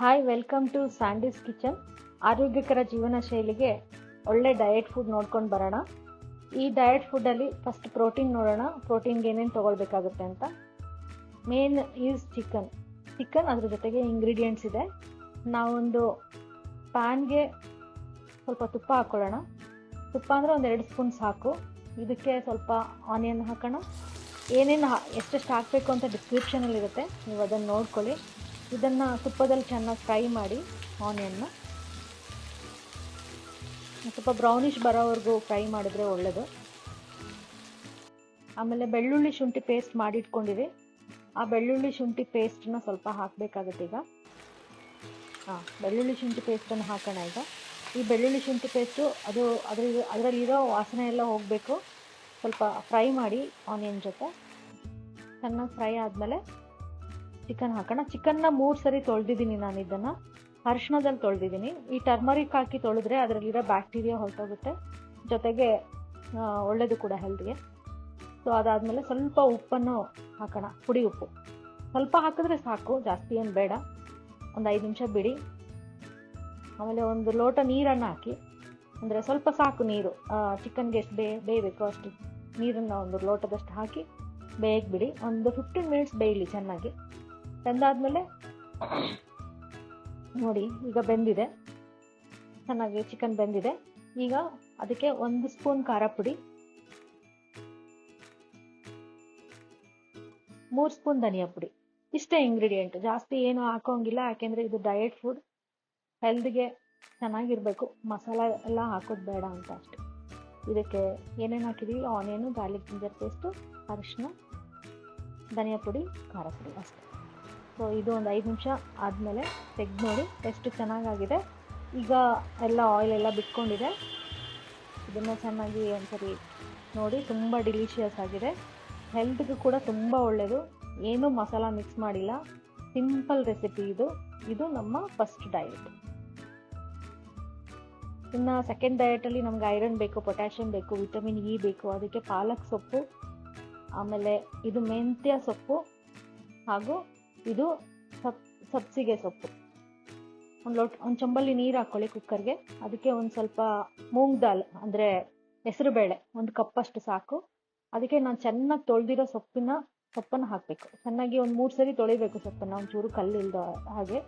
Hi welcome to Sandy's kitchen ಆರೋಗ್ಯಕರ ಜೀವನ ಶೈಲಿಗೆ ಒಳ್ಳೆ ಡಯಟ್ ಫುಡ್ ನೋಡ್ಕೊಂಡು ಬರೋಣ. ಈ ಡಯಟ್ ಫುಡ್ಡಲ್ಲಿ ಫಸ್ಟ್ ಪ್ರೋಟೀನ್ ನೋಡೋಣ. ಪ್ರೋಟೀನ್ಗೆ ಏನೇನು ತೊಗೊಳ್ಬೇಕಾಗುತ್ತೆ ಅಂತ. ಮೇನ್ ಈಸ್ ಚಿಕನ್ ಚಿಕನ್ ಅದ್ರ ಜೊತೆಗೆ ಇಂಗ್ರೀಡಿಯೆಂಟ್ಸ್ ಇದೆ. ನಾವೊಂದು ಪ್ಯಾನ್ಗೆ ಸ್ವಲ್ಪ ತುಪ್ಪ ಹಾಕ್ಕೊಳ್ಳೋಣ ತುಪ್ಪ ಅಂದರೆ ಒಂದು ಎರಡು ಸ್ಪೂನ್ ಸಾಕು. ಇದಕ್ಕೆ ಸ್ವಲ್ಪ ಆನಿಯನ್ ಹಾಕೋಣ. ಏನೇನು ಹಾ ಎಷ್ಟೆಷ್ಟು ಹಾಕಬೇಕು ಅಂತ ಡಿಸ್ಕ್ರಿಪ್ಷನಲ್ಲಿರುತ್ತೆ ನೀವು ಅದನ್ನು ನೋಡ್ಕೊಳ್ಳಿ. ಇದನ್ನು ತುಪ್ಪದಲ್ಲಿ ಚೆನ್ನಾಗಿ ಫ್ರೈ ಮಾಡಿ ಆನಿಯನ್ನ. ಸ್ವಲ್ಪ ಬ್ರೌನಿಷ್ ಬರೋವರೆಗೂ ಫ್ರೈ ಮಾಡಿದ್ರೆ ಒಳ್ಳೆಯದು ಆಮೇಲೆ ಬೆಳ್ಳುಳ್ಳಿ ಶುಂಠಿ ಪೇಸ್ಟ್ ಮಾಡಿಟ್ಕೊಂಡಿವಿ ಆ ಬೆಳ್ಳುಳ್ಳಿ ಶುಂಠಿ ಪೇಸ್ಟನ್ನ ಸ್ವಲ್ಪ ಹಾಕಬೇಕಾಗುತ್ತೆ ಈಗ. ಹಾಂ, ಬೆಳ್ಳುಳ್ಳಿ ಶುಂಠಿ ಪೇಸ್ಟನ್ನು ಹಾಕೋಣ ಈಗ. ಈ ಬೆಳ್ಳುಳ್ಳಿ ಶುಂಠಿ ಪೇಸ್ಟು ಅದು ಅದ್ರ ಅದರಲ್ಲಿರೋ ವಾಸನೆ ಎಲ್ಲ ಹೋಗಬೇಕು. ಸ್ವಲ್ಪ ಫ್ರೈ ಮಾಡಿ ಆನಿಯನ್ ಜೊತೆ. ಚೆನ್ನಾಗಿ ಫ್ರೈ ಆದಮೇಲೆ ಚಿಕನ್ ಹಾಕೋಣ. ಚಿಕನ್ನ ಮೂರು ಸರಿ ತೊಳೆದಿದ್ದೀನಿ ನಾನು ಇದನ್ನು. ಅರಿಶಿಣದಲ್ಲಿ ತೊಳೆದಿದ್ದೀನಿ. ಈ ಟರ್ಮರಿಕ್ ಹಾಕಿ ತೊಳೆದ್ರೆ ಅದರಲ್ಲಿರೋ ಬ್ಯಾಕ್ಟೀರಿಯಾ ಹೊರಟೋಗುತ್ತೆ. ಜೊತೆಗೆ ಒಳ್ಳೆಯದು ಕೂಡ ಹೆಲ್ತ್ಗೆ ಸೊ ಅದಾದಮೇಲೆ ಸ್ವಲ್ಪ ಉಪ್ಪನ್ನು ಹಾಕೋಣ. ಪುಡಿ ಉಪ್ಪು. ಸ್ವಲ್ಪ ಹಾಕಿದ್ರೆ ಸಾಕು. ಜಾಸ್ತಿ ಏನು ಬೇಡ. ಒಂದು ಐದು ನಿಮಿಷ ಬಿಡಿ. ಆಮೇಲೆ ಒಂದು ಲೋಟ ನೀರನ್ನು ಹಾಕಿ. ಅಂದರೆ ಸ್ವಲ್ಪ ಸಾಕು ನೀರು. ಚಿಕನ್ಗೆ ಎಷ್ಟು ಬೇ, ಬೇಯಬೇಕು ಅಷ್ಟು ನೀರನ್ನು ಒಂದು ಲೋಟದಷ್ಟು ಹಾಕಿ ಬೇಯಕ್ಕೆ ಬಿಡಿ. ಒಂದು ಫಿಫ್ಟೀನ್ ಮಿನಿಟ್ಸ್ ಬೇಯಲಿ ಚೆನ್ನಾಗಿ. ಬೆಂದಾದ್ಮೇಲೆ ನೋಡಿ, ಈಗ ಬೆಂದಿದೆ. ಚೆನ್ನಾಗಿ ಚಿಕನ್ ಬೆಂದಿದೆ. ಈಗ ಅದಕ್ಕೆ ಒಂದು ಸ್ಪೂನ್ ಖಾರ ಪುಡಿ, ಮೂರು ಸ್ಪೂನ್ ಧನಿಯಾ ಪುಡಿ. ಇಷ್ಟೇ ಇಂಗ್ರೀಡಿಯೆಂಟ್ ಜಾಸ್ತಿ ಏನು ಹಾಕೋಂಗಿಲ್ಲ, ಯಾಕೆಂದ್ರೆ ಇದು ಡಯಟ್ ಫುಡ್ ಹೆಲ್ತ್ಗೆ ಚೆನ್ನಾಗಿರ್ಬೇಕು. ಮಸಾಲ ಎಲ್ಲ ಹಾಕೋದು ಬೇಡ ಅಂತ ಅಷ್ಟೆ. ಇದಕ್ಕೆ ಏನೇನು ಹಾಕಿದೀವಿ? ಆನಿಯನು ಗಾರ್ಲಿಕ್ ಜಿಂಜರ್ ಪೇಸ್ಟು ಅರಿಶಿನ ಧನಿಯಾ ಪುಡಿ, ಖಾರ ಪುಡಿ ಅಷ್ಟೆ. ಸೊ, ಇದು ಒಂದು ಐದು ನಿಮಿಷ ಆದಮೇಲೆ ತೆಗೆದು ನೋಡಿ ಎಷ್ಟು ಚೆನ್ನಾಗಾಗಿದೆ. ಈಗ ಎಲ್ಲ ಆಯಿಲ್ ಎಲ್ಲ ಬಿಟ್ಕೊಂಡಿದೆ. ಇದನ್ನು ಚೆನ್ನಾಗಿ ಒಂದ್ಸರಿ ನೋಡಿ, ತುಂಬ ಡಿಲಿಷಿಯಸ್ ಆಗಿದೆ. ಹೆಲ್ತ್ಗೂ ಕೂಡ ತುಂಬ ಒಳ್ಳೆಯದು ಏನೂ ಮಸಾಲ ಮಿಕ್ಸ್ ಮಾಡಿಲ್ಲ. ಸಿಂಪಲ್ ರೆಸಿಪಿ ಇದು. ಇದು ನಮ್ಮ ಫಸ್ಟ್ ಡಯಟ್ ಇನ್ನು ಸೆಕೆಂಡ್ ಡಯಟಲ್ಲಿ ನಮ್ಗೆ ಐರನ್ ಬೇಕು ಪೊಟ್ಯಾಷಿಯಂ ಬೇಕು ವಿಟಮಿನ್ ಇ ಬೇಕು, ಅದಕ್ಕೆ ಪಾಲಕ್ ಸೊಪ್ಪು, ಆಮೇಲೆ ಇದು ಮೆಂತ್ಯ ಸೊಪ್ಪು ಹಾಗೂ ಇದು ಸಬ್, ಸಬ್ಸಿಗೆ ಸೊಪ್ಪು. ಒಂದು ಲೋಟ, ಒಂದು ಚಂಬಲ್ಲಿ ನೀರು ಹಾಕ್ಕೊಳ್ಳಿ ಕುಕ್ಕರ್ಗೆ. ಅದಕ್ಕೆ ಒಂದು ಸ್ವಲ್ಪ ಮೂಂಗ್ ದಾಲ್, ಅಂದರೆ ಹೆಸರುಬೇಳೆ ಒಂದು ಕಪ್ಪಷ್ಟು ಸಾಕು. ಅದಕ್ಕೆ ನಾನು ಚೆನ್ನಾಗಿ ತೊಳೆದಿರೋ ಸೊಪ್ಪಿನ, ಸೊಪ್ಪನ್ನು ಹಾಕಬೇಕು. ಚೆನ್ನಾಗಿ ಒಂದು ಮೂರು ಸರಿ ತೊಳಿಬೇಕು ಸೊಪ್ಪನ್ನು, ಒಂಚೂರು ಕಲ್ಲಿಲ್ದ ಹಾಗೆ.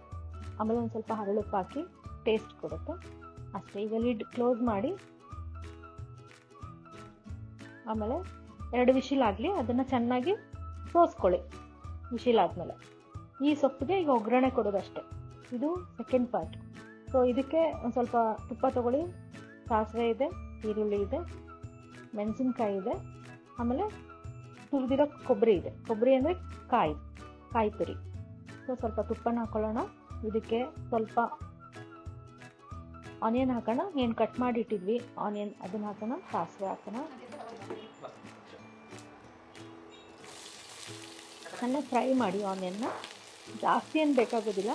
ಆಮೇಲೆ ಒಂದು ಸ್ವಲ್ಪ ಹರಳುಪ್ಪು ಹಾಕಿ ಟೇಸ್ಟ್ ಕೊಡುತ್ತೆ. ಅಷ್ಟೇ, ಈಗ ಲಿಡ್ ಕ್ಲೋಸ್ ಮಾಡಿ. ಆಮೇಲೆ ಎರಡು ವಿಶಿಲ್ ಆಗಲಿ, ಅದನ್ನು ಚೆನ್ನಾಗಿ ಸೋಸ್ಕೊಳ್ಳಿ. ವಿಶಿಲ್ ಆದಮೇಲೆ. ಈ ಸೊಪ್ಪಿಗೆ ಈಗ ಒಗ್ಗರಣೆ ಕೊಡೋದಷ್ಟೇ. ಇದು ಸೆಕೆಂಡ್ ಪಾರ್ಟ್ ಸೊ ಇದಕ್ಕೆ ಒಂದು ಸ್ವಲ್ಪ ತುಪ್ಪ ತಗೊಳ್ಳಿ. ಸಾಸಿವೆ ಇದೆ, ಈರುಳ್ಳಿ ಇದೆ, ಮೆಣಸಿನ್ಕಾಯಿ ಇದೆ, ಆಮೇಲೆ ತುರಿದಿರೋ ಕೊಬ್ಬರಿ ಇದೆ. ಕೊಬ್ಬರಿ ಅಂದರೆ ಕಾಯಿ ಕಾಯಿ ತುರಿ. ಸೊ ಸ್ವಲ್ಪ ತುಪ್ಪನ ಹಾಕೊಳ್ಳೋಣ. ಇದಕ್ಕೆ ಸ್ವಲ್ಪ ಆನಿಯನ್ ಹಾಕೋಣ. ಏನು ಕಟ್ ಮಾಡಿ ಇಟ್ಟಿದ್ವಿ ಆನಿಯನ್ ಅದನ್ನ ಹಾಕೋಣ. ಸಾಸಿವೆ ಹಾಕೋಣ. ಚೆನ್ನಾಗಿ ಫ್ರೈ ಮಾಡಿ ಆನಿಯನ್ನ ಜಾಸ್ತಿ ಏನು ಬೇಕಾಗೋದಿಲ್ಲ.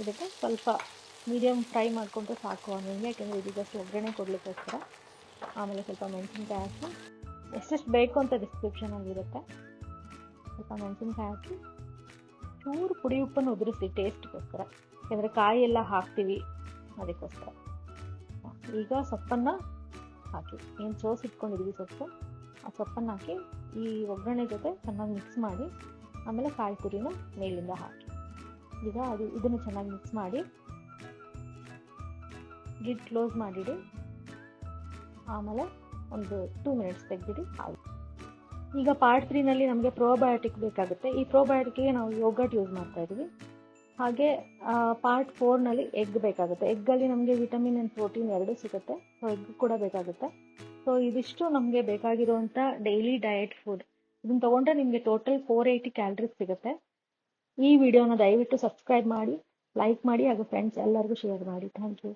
ಇದಕ್ಕೆ ಸ್ವಲ್ಪ ಮೀಡಿಯಮ್ ಫ್ರೈ ಮಾಡಿಕೊಂಡ್ರೆ ಸಾಕು ಆನಿಯನ್ಗೆ ಯಾಕೆಂದರೆ ಇದು ಜಸ್ಟ್ ಒಗ್ಗರಣೆ ಕೊಡಲಿಕ್ಕೋಸ್ಕರ. ಆಮೇಲೆ ಸ್ವಲ್ಪ ಮೆಣಸಿನ್ಕಾಯಿ ಹಾಕಿ, ಎಷ್ಟೆಷ್ಟು ಬೇಕು ಅಂತ ಡಿಸ್ಕ್ರಿಪ್ಷನಲ್ಲಿ ಇರುತ್ತೆ. ಸ್ವಲ್ಪ ಮೆಣಸಿನ್ಕಾಯಿ ಹಾಕಿ, ಚೂರು ಪುಡಿ ಉಪ್ಪನ್ನು ಉದುರಿಸಿ ಟೇಸ್ಟ್ಗೋಸ್ಕರ ಯಾಕೆಂದರೆ ಕಾಯಿ ಎಲ್ಲ ಹಾಕ್ತೀವಿ ಅದಕ್ಕೋಸ್ಕರ. ಈಗ ಸೊಪ್ಪನ್ನು ಹಾಕಿ, ಏನು ಸೋಸ್ ಇಟ್ಕೊಂಡಿದ್ದೀವಿ ಸೊಪ್ಪು, ಆ ಸೊಪ್ಪನ್ನು ಹಾಕಿ ಈ ಒಗ್ಗರಣೆ ಜೊತೆ ಚೆನ್ನಾಗಿ ಮಿಕ್ಸ್ ಮಾಡಿ ಆಮೇಲೆ ಕಾಳು ತುರಿನ ಮೇಲಿಂದ ಹಾಕಿ. ಈಗ ಅದು ಇದನ್ನು ಚೆನ್ನಾಗಿ ಮಿಕ್ಸ್ ಮಾಡಿ ಗಿಡ್ ಕ್ಲೋಸ್ ಮಾಡಿಡಿ. ಆಮೇಲೆ ಒಂದು ಟೂ ಮಿನಿಟ್ಸ್ ತೆಗೆದಿಡಿ ಆಯಿತು ಈಗ ಪಾರ್ಟ್ ತ್ರೀನಲ್ಲಿ ನಮಗೆ ಪ್ರೋಬಯೋಟಿಕ್ ಬೇಕಾಗುತ್ತೆ. ಈ ಪ್ರೋಬಯೋಟಿಕ್ಗೆ ನಾವು ಯೋಗಟ್ ಯೂಸ್ ಮಾಡ್ತಾ ಇದ್ದೀವಿ ಹಾಗೆ ಪಾರ್ಟ್ ಫೋರ್ನಲ್ಲಿ ಎಗ್ ಬೇಕಾಗುತ್ತೆ. ಎಗ್ಗಲ್ಲಿ ನಮಗೆ ವಿಟಮಿನ್ ಆ್ಯಂಡ್ ಪ್ರೋಟೀನ್ ಎರಡೂ ಸಿಗುತ್ತೆ. ಸೊ ಎಗ್ ಕೂಡ ಬೇಕಾಗುತ್ತೆ. ಸೊ ಇದಿಷ್ಟು ನಮಗೆ ಬೇಕಾಗಿರುವಂಥ ಡೈಲಿ ಡಯಟ್ ಫುಡ್ ಇದನ್ನು ತಗೊಂಡ್ರೆ ನಿಮಗೆ ಟೋಟಲ್ ಫೋರ್ ಏಯ್ಟಿ ಕ್ಯಾಲ್ರೀಸ್ ಸಿಗುತ್ತೆ. ಈ ವಿಡಿಯೋನ ದಯವಿಟ್ಟು ಸಬ್ಸ್ಕ್ರೈಬ್ ಮಾಡಿ ಲೈಕ್ ಮಾಡಿ, ಹಾಗೂ ಫ್ರೆಂಡ್ಸ್ ಎಲ್ಲರಿಗೂ ಶೇರ್ ಮಾಡಿ. Thank you